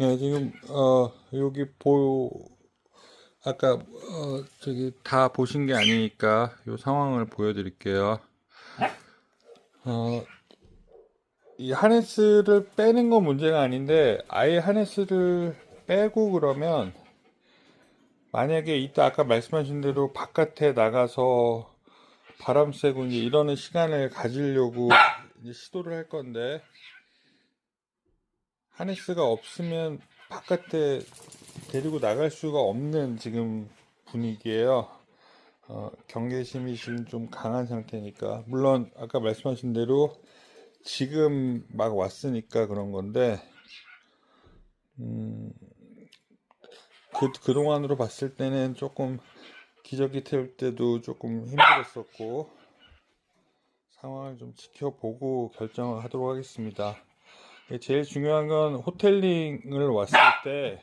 예, 지금 어 여기 보 아까 어 저기 다 보신 게 아니니까 요 상황을 보여드릴게요. 어, 이 하네스를 빼는 건 문제가 아닌데 아예 하네스를 빼고 그러면 만약에 이따 아까 말씀하신 대로 바깥에 나가서 바람 쐬고 이제 이러는 시간을 가지려고 이제 시도를 할 건데 하네스가 없으면 바깥에 데리고 나갈 수가 없는 지금 분위기예요. 어, 경계심이 지금 좀 강한 상태니까 물론 아까 말씀하신 대로 지금 막 왔으니까 그런 건데 음, 그, 그동안으로 봤을 때는 조금 기저귀 태울 때도 조금 힘들었었고 상황을 좀 지켜보고 결정을 하도록 하겠습니다. 예, 제일 중요한 건 호텔링을 왔을 때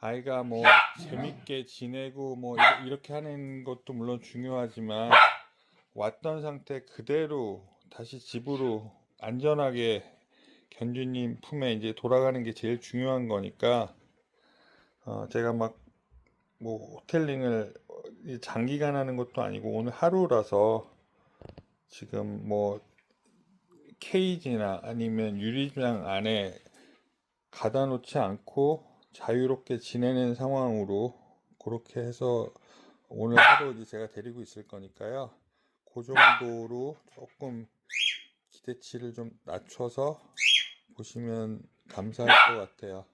아이가 뭐 재밌게 지내고 뭐 이- 이렇게 하는 것도 물론 중요하지만 왔던 상태 그대로 다시 집으로 안전하게 견주님 품에 이제 돌아가는 게 제일 중요한 거니까 어, 제가 막 뭐 호텔링을 이 장기간 하는 것도 아니고 오늘 하루라서 지금 뭐 케이지나 아니면 유리장 안에 가다 놓지 않고 자유롭게 지내는 상황으로 그렇게 해서 오늘 하루 이제 제가 데리고 있을 거니까요. 그 정도로 조금 기대치를 좀 낮춰서 보시면 감사할 것 같아요.